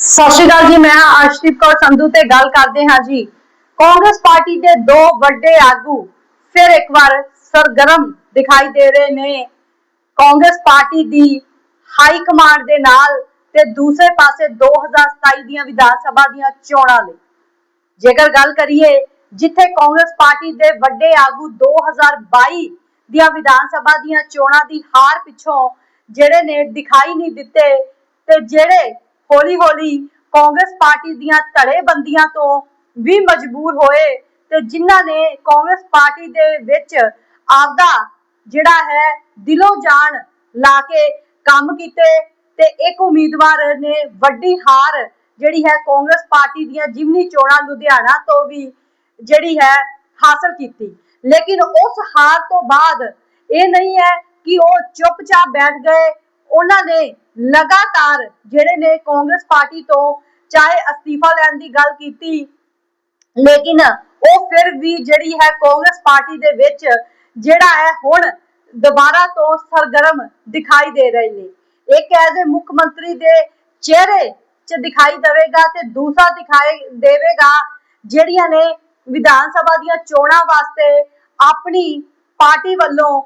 ਸਤਿ ਸ਼੍ਰੀ ਅਕਾਲ ਜੀ, ਮੈਂ ਹਾਂ ਕੌਰ ਸੰਧੂ ਤੇ ਗੱਲ ਕਰਦੇ ਹਾਂ ਜੀ। ਕਾਂਗਰਸ ਪਾਰਟੀ ਦੇ ਦੋ ਵੱਡੇ ਆਗੂ ਫਿਰ ਇੱਕ ਵਾਰ ਸਰਗਰਮ ਦਿਖਾਈ ਦੇ ਰਹੇ ਨੇ। ਕਾਂਗਰਸ ਪਾਰਟੀ ਦੀ ਹਾਈ ਕਮਾਂਡ ਦੇ ਨਾਲ ਤੇ ਦੂਸਰੇ ਪਾਸੇ 2027 ਦੀਆਂ ਵਿਧਾਨ ਸਭਾ ਦੀਆਂ ਚੋਣਾਂ ਲਈ। ਜੇਕਰ ਗੱਲ ਕਰੀਏ, ਜਿੱਥੇ ਕਾਂਗਰਸ ਪਾਰਟੀ ਦੇ ਵੱਡੇ ਆਗੂ 2022 ਦੀਆਂ ਵਿਧਾਨ ਸਭਾ ਦੀਆਂ ਚੋਣਾਂ ਦੀ ਹਾਰ ਪਿੱਛੋਂ ਜਿਹੜੇ ਨੇ ਦਿਖਾਈ ਨਹੀਂ ਦਿੱਤੇ ਤੇ ਜਿਹੜੇ ਹੌਲੀ-ਹੌਲੀ ਕਾਂਗਰਸ ਪਾਰਟੀ ਦੀਆਂ ਧੜੇਬੰਦੀਆਂ ਤੋਂ ਵੀ ਮਜਬੂਰ ਹੋਏ ਤੇ ਜਿਨ੍ਹਾਂ ਨੇ ਕਾਂਗਰਸ ਪਾਰਟੀ ਦੇ ਵਿੱਚ ਆਪਦਾ ਜਿਹੜਾ ਹੈ ਦਿਲੋਂ ਜਾਨ ਲਾ ਕੇ ਕੰਮ ਕੀਤੇ ਤੇ ਇੱਕ ਉਮੀਦਵਾਰ ਨੇ ਵੱਡੀ ਹਾਰ ਜਿਹੜੀ ਹੈ ਕਾਂਗਰਸ ਪਾਰਟੀ ਦੀਆਂ ਜਿਮਨੀ ਚੋਣਾਂ ਲੁਧਿਆਣਾ ਤੋਂ ਵੀ ਜਿਹੜੀ ਹੈ ਹਾਸਲ ਕੀਤੀ। ਲੇਕਿਨ ਉਸ ਹਾਰ ਤੋਂ ਬਾਅਦ ਇਹ ਨਹੀਂ ਹੈ ਕਿ ਉਹ ਚੁੱਪਚਾਪ ਬੈਠ ਗਏ, ਉਹਨਾਂ ਨੇ ਲਗਾਤਾਰ ਜਿਹੜੇ ਨੇ ਕਾਂਗਰਸ ਪਾਰਟੀ ਤੋਂ ਚਾਹੇ ਅਸਤੀਫਾ ਲੈਣ ਦੀ ਗੱਲ ਕੀਤੀ, ਲੇਕਿਨ ਉਹ ਫਿਰ ਵੀ ਜਿਹੜੀ ਹੈ ਕਾਂਗਰਸ ਪਾਰਟੀ ਦੇ ਵਿੱਚ ਜਿਹੜਾ ਹੈ ਹੁਣ ਦੁਬਾਰਾ ਤੋਂ ਸਰਗਰਮ ਦਿਖਾਈ ਦੇ ਰਹੇ ਨੇ। ਇੱਕ ਐਜ਼ ਮੁੱਖ ਮੰਤਰੀ ਦੇ ਚਿਹਰੇ 'ਚ ਦਿਖਾਈ ਦੇਵੇਗਾ ਤੇ ਦੂਸਰਾ ਦਿਖਾਈ ਦੇਵੇਗਾ ਜਿਹੜੀਆਂ ਨੇ ਵਿਧਾਨ ਸਭਾ ਦੀਆਂ ਚੋਣਾਂ ਵਾਸਤੇ ਆਪਣੀ ਪਾਰਟੀ ਵੱਲੋਂ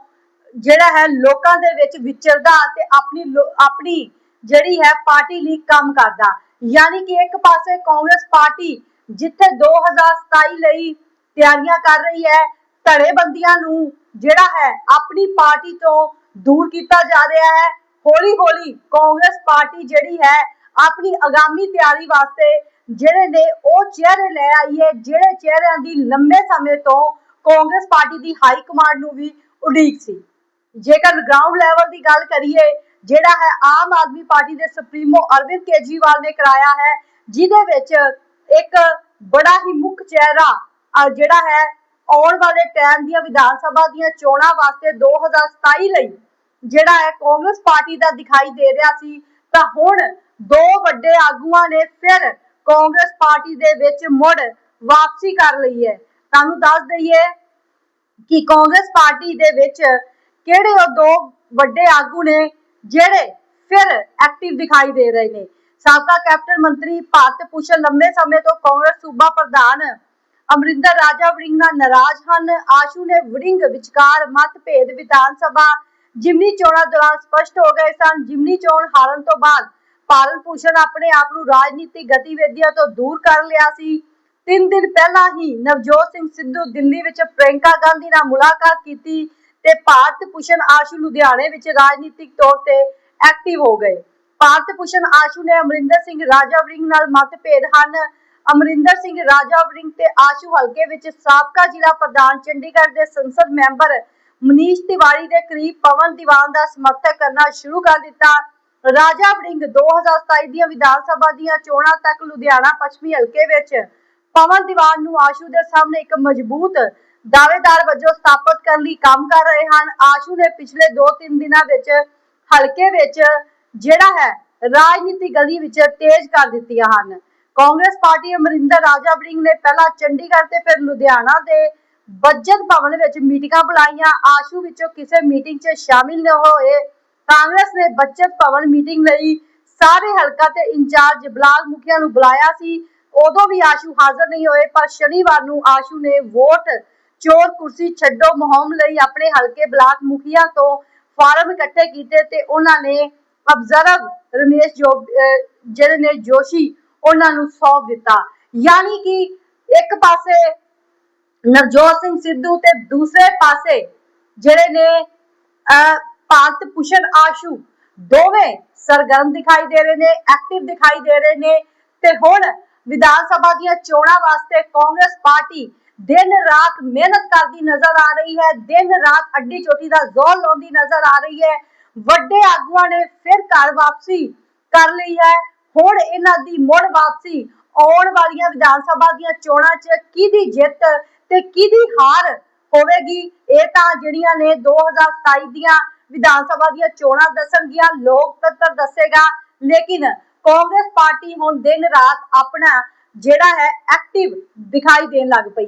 ਜਿਹੜਾ ਹੈ ਲੋਕਾਂ ਦੇ ਵਿੱਚ ਵਿਚਰਦਾ ਤੇ ਆਪਣੀ ਆਪਣੀ ਜਿਹੜੀ ਹੈ ਪਾਰਟੀ ਲਈ ਕੰਮ ਕਰਦਾ। ਯਾਨੀ ਕਿ ਇੱਕ ਪਾਸੇ ਕਾਂਗਰਸ ਪਾਰਟੀ ਜਿੱਥੇ 2027 ਲਈ ਤਿਆਰੀਆਂ ਕਰ ਰਹੀ ਹੈ, ਧੜੇਬੰਦੀਆਂ ਨੂੰ ਜਿਹੜਾ ਹੈ ਆਪਣੀ ਪਾਰਟੀ ਤੋਂ ਦੂਰ ਕੀਤਾ ਜਾ ਰਿਹਾ ਹੈ। ਹੌਲੀ ਹੌਲੀ ਕਾਂਗਰਸ ਪਾਰਟੀ ਜਿਹੜੀ ਹੈ ਆਪਣੀ ਆਗਾਮੀ ਤਿਆਰੀ ਵਾਸਤੇ ਜਿਹੜੇ ਨੇ ਉਹ ਚਿਹਰੇ ਲੈ ਆਈ ਹੈ, ਜਿਹੜੇ ਚਿਹਰਿਆਂ ਦੀ ਲੰਮੇ ਸਮੇਂ ਤੋਂ ਕਾਂਗਰਸ ਪਾਰਟੀ ਦੀ ਹਾਈ ਕਮਾਂਡ ਨੂੰ ਵੀ ਉਡੀਕ ਸੀ। ਜੇਕਰ ਗਰਾਊਂਡ ਲੈਵਲ ਦੀ ਗੱਲ ਕਰੀਏ, ਜਿਹੜਾ ਹੈ ਆਮ ਆਦਮੀ ਪਾਰਟੀ ਦੇ ਸੁਪਰੀਮੋ ਅਰਵਿੰਦ ਕੇਜਰੀਵਾਲ ਨੇ ਕਰਾਇਆ ਹੈ, ਜਿਹਦੇ ਵਿੱਚ ਇੱਕ ਬੜਾ ਹੀ ਮੁੱਖ ਚਿਹਰਾ ਜਿਹੜਾ ਹੈ, ਆਉਣ ਵਾਲੇ ਟਾਈਮ ਦੀਆਂ ਵਿਧਾਨ ਸਭਾ ਦੀਆਂ ਚੋਣਾਂ ਵਾਸਤੇ 2027 ਲਈ ਜਿਹੜਾ ਹੈ ਕਾਂਗਰਸ ਪਾਰਟੀ ਦਾ ਦਿਖਾਈ ਦੇ ਰਿਹਾ ਸੀ, ਤਾਂ ਹੁਣ ਦੋ ਵੱਡੇ ਆਗੂਆਂ ਨੇ ਫਿਰ ਕਾਂਗਰਸ ਪਾਰਟੀ ਦੇ ਵਿੱਚ ਮੁੜ ਵਾਪਸੀ ਕਰ ਲਈ ਹੈ। ਤੁਹਾਨੂੰ ਦੱਸ ਦਈਏ ਕਿ ਕਾਂਗਰਸ ਪਾਰਟੀ ਦੇ ਵਿੱਚ ਕਿਹੜੇ ਉਹ ਦੋ ਵੱਡੇ ਆਗੂ ਨੇ ਜਿਹੜੇ ਫਿਰ ਐਕਟਿਵ ਦਿਖਾਈ ਦੇ ਰਹੇ ਨੇ? ਸਾਬਕਾ ਕੈਪਟਨ ਮੰਤਰੀ ਭਾਰਤ ਭੂਸ਼ਣ ਲੰਮੇ ਸਮੇਂ ਤੋਂ ਕਾਂਗਰਸ ਸੂਬਾ ਪ੍ਰਧਾਨ ਅਮਰਿੰਦਰ ਰਾਜਾ ਵੜਿੰਗ ਨਾਲ ਨਾਰਾਜ਼ ਹਨ। ਆਸ਼ੂ ਨੇ ਵੜਿੰਗ ਵਿਚਕਾਰ ਮਤਭੇਦ ਵਿਧਾਨ ਸਭਾ ਜਿਮਨੀ ਚੋਣਾਂ ਦੌਰਾਨ ਸਪਸ਼ਟ ਹੋ ਗਏ ਸਨ। ਜਿਮਨੀ ਚੋਣ ਹਾਰਨ ਤੋਂ ਬਾਅਦ ਭਾਰਤ ਭੂਸ਼ਣ ਆਪਣੇ ਆਪ ਨੂੰ ਰਾਜਨੀਤਿਕ ਗਤੀਵਿਧੀਆਂ ਤੋਂ ਦੂਰ ਕਰ ਲਿਆ ਸੀ। ਤਿੰਨ ਦਿਨ ਪਹਿਲਾਂ ਹੀ ਨਵਜੋਤ ਸਿੰਘ ਸਿੱਧੂ ਦਿੱਲੀ ਵਿੱਚ ਪ੍ਰਿਯੰਕਾ ਗਾਂਧੀ ਨਾਲ ਮੁਲਾਕਾਤ ਕੀਤੀ। ਤੇ ਭਾਰਤ ਭੂਸ਼ਣ ਆਸ਼ੂ ਲੁਧਿਆਣੇ ਵਿੱਚ ਰਾਜਨੀਤਿਕ ਤੌਰ ਤੇ ਐਕਟਿਵ ਹੋ ਗਏ। ਭਾਰਤ ਭੂਸ਼ਣ ਆਸ਼ੂ ਨੇ ਅਮਰਿੰਦਰ ਸਿੰਘ ਰਾਜਾ ਵੜਿੰਗ ਨਾਲ ਮਤਭੇਦ ਹਨ। ਅਮਰਿੰਦਰ ਸਿੰਘ ਰਾਜਾ ਵੜਿੰਗ ਤੇ ਆਸ਼ੂ ਹਲਕੇ ਵਿੱਚ ਸਾਬਕਾ ਜ਼ਿਲ੍ਹਾ ਪ੍ਰਧਾਨ ਚੰਡੀਗੜ੍ਹ ਦੇ ਸੰਸਦ ਮੈਂਬਰ ਮਨੀਸ਼ ਤਿਵਾੜੀ ਦੇ ਕਰੀਬ ਪਵਨ ਦੀਵਾਨ ਦਾ ਸਮਰਥਨ ਕਰਨਾ ਸ਼ੁਰੂ ਕਰ ਦਿੱਤਾ। ਰਾਜਾ ਵੜਿੰਗ 2027 ਦੀਆਂ ਵਿਧਾਨ ਸਭਾ ਦੀਆਂ ਚੋਣਾਂ ਤੱਕ ਲੁਧਿਆਣਾ ਪੱਛਮੀ ਹਲਕੇ ਵਿੱਚ ਪਵਨ ਦੀਵਾਨ ਨੂੰ ਆਸ਼ੂ ਦੇ ਸਾਹਮਣੇ ਇੱਕ ਮਜ਼ਬੂਤ ਦਾਅਵੇਦਾਰ ਵਜੋਂ ਸਥਾਪਿਤ ਕਰਨ ਲਈ ਕੰਮ ਕਰ ਰਹੇ ਹਨ। ਆਸ਼ੂ ਨੇ ਪਿਛਲੇ 2-3 ਦਿਨਾਂ ਵਿੱਚ ਹਲਕੇ ਵਿੱਚ ਜਿਹੜਾ ਹੈ ਰਾਜਨੀਤਿਕ ਗਲੀ ਵਿੱਚ ਤੇਜ਼ ਕਰ ਦਿੱਤੀਆਂ ਹਨ। ਕਾਂਗਰਸ ਪਾਰਟੀ ਅਮਰਿੰਦਰ ਰਾਜਾ ਵੜਿੰਗ ਨੇ ਪਹਿਲਾਂ ਚੰਡੀਗੜ੍ਹ ਤੇ ਫਿਰ ਲੁਧਿਆਣਾ ਦੇ ਬੱਜਟ ਭਵਨ ਵਿੱਚ ਮੀਟਿੰਗਾਂ ਬੁਲਾਈਆਂ। ਆਸ਼ੂ ਵਿੱਚੋਂ ਕਿਸੇ ਮੀਟਿੰਗ 'ਚ ਸ਼ਾਮਿਲ ਨਾ ਹੋਏ। ਕਾਂਗਰਸ ਨੇ ਬੱਜਟ ਭਵਨ ਮੀਟਿੰਗ ਲਈ ਸਾਰੇ ਹਲਕਾ ਤੇ ਇੰਚਾਰਜ ਬਲਾਕ ਮੁਖੀਆਂ ਨੂੰ ਬੁਲਾਇਆ ਸੀ। ਉਦੋਂ ਵੀ ਆਸ਼ੂ ਹਾਜ਼ਰ ਨਹੀਂ ਹੋਏ, ਪਰ ਸ਼ਨੀਵਾਰ ਨੂੰ ਆਸ਼ੂ ਨੇ ਵੋਟ ਚੋਰ ਕੁਰਸੀ ਛੱਡੋ ਮੁਹਿੰਮ ਲਈ ਆਪਣੇ ਹਲਕੇ ਬਲਾਕ ਮੁਖੀਆਂ ਤੋਂ ਫਾਰਮ ਇਕੱਠੇ ਕੀਤੇ ਤੇ ਉਹਨਾਂ ਨੇ ਅਬਜ਼ਰਵ ਰਮੇਸ਼ ਜੋ ਜਿਹੜੇ ਨੇ ਜੋਸ਼ੀ, ਉਹਨਾਂ ਨੂੰ ਸੌਂਪ ਦਿੱਤਾ। ਯਾਨੀ ਕਿ ਇੱਕ ਪਾਸੇ ਨਵਜੋਤ ਸਿੰਘ ਸਿੱਧੂ ਤੇ ਦੂਸਰੇ ਪਾਸੇ ਜਿਹੜੇ ਨੇ ਭਾਰਤ ਭੂਸ਼ਣ ਆਸ਼ੂ, ਦੋਵੇਂ ਸਰਗਰਮ ਦਿਖਾਈ ਦੇ ਰਹੇ ਨੇ ਐਕਟਿਵ ਦਿਖਾਈ ਦੇ ਰਹੇ ਨੇ ਤੇ ਹੁਣ ਵਿਧਾਨ ਸਭਾ ਦੀਆਂ ਚੋਣਾਂ ਵਾਸਤੇ ਕਾਂਗਰਸ ਪਾਰਟੀ ਦਿਨ ਰਾਤ ਮਿਹਨਤ ਕਰਦੀ ਨਜ਼ਰ ਆ ਰਹੀ ਹੈ, ਦਿਨ ਰਾਤ ਅੱਡੀ ਚੋਟੀ ਦਾ ਜ਼ੋਰ ਲਾਉਂਦੀ ਨਜ਼ਰ ਆ ਰਹੀ ਹੈ। ਵੱਡੇ ਆਗੂਆਂ ਨੇ ਫਿਰ ਘਰ ਵਾਪਸੀ ਕਰ ਲਈ ਹੈ। ਹੁਣ ਇਹਨਾਂ ਦੀ ਮੁੜ ਵਾਪਸੀ ਆਉਣ ਵਾਲੀਆਂ ਵਿਧਾਨ ਸਭਾ ਦੀਆਂ ਚੋਣਾਂ 'ਚ ਕਿਹਦੀ ਜਿੱਤ ਤੇ ਕਿਹਦੀ ਹਾਰ ਹੋਵੇਗੀ? ਇਹ ਤਾਂ ਜਿਹੜੀਆਂ ਨੇ 2027 ਦੀਆਂ ਵਿਧਾਨ ਸਭਾ ਦੀਆਂ ਚੋਣਾਂ ਦੱਸਣਗੀਆਂ ਲੋਕਤੰਤਰ ਦੱਸੇਗਾ। ਲੇਕਿਨ ਕਾਂਗਰਸ ਪਾਰਟੀ ਹੁਣ ਦਿਨ ਰਾਤ ਆਪਣਾ ਜਿਹੜਾ ਹੈ ਐਕਟਿਵ ਦਿਖਾਈ ਦੇਣ ਲੱਗ ਪਈ।